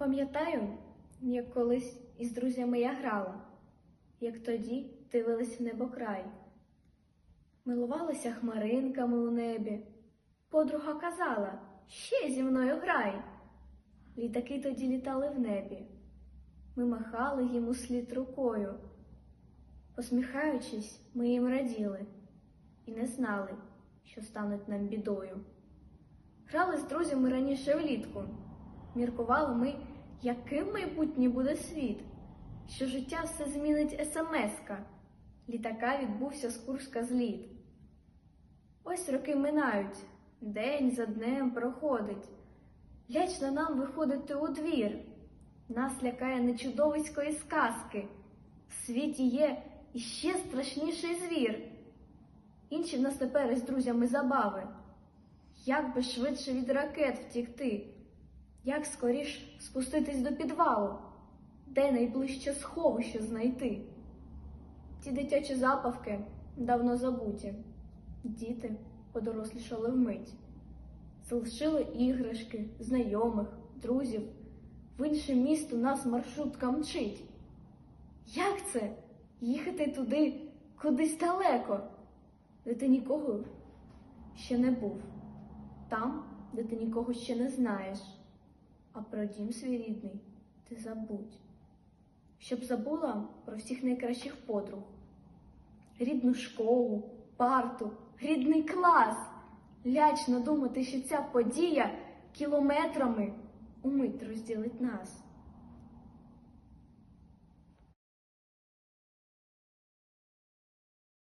Пам'ятаю, як колись із друзями я грала, як тоді дивились в небокрай. Милувалися хмаринками у небі. Подруга казала, ще зі мною грай. Літаки тоді літали в небі. Ми махали їм услід рукою. Посміхаючись, ми їм раділи і не знали, що стануть нам бідою. Грали з друзями раніше влітку. Міркували ми, яким майбутнє буде світ, що життя все змінить смс-ка. Літака відбувся з Курська зліт. Ось роки минають, день за днем проходить. Лячно нам виходити у двір. Нас лякає не чудовисько із казки. В світі є іще страшніший звір. Інші в нас тепер із друзями забави. Як би швидше від ракет втікти? Як скоріш спуститись до підвалу? Де найближче сховище знайти? Ті дитячі запавки давно забуті. Діти подорослішали вмить. Залишили іграшки, знайомих, друзів. В інше місто нас маршрутка мчить. Як це їхати туди кудись далеко, де ти нікого ще не був, там, де ти нікого ще не знаєш, а про дім свій рідний ти забудь, щоб забула про всіх найкращих подруг, рідну школу, парту, рідний клас. Лячно думати, що ця подія кілометрами умить розділить нас.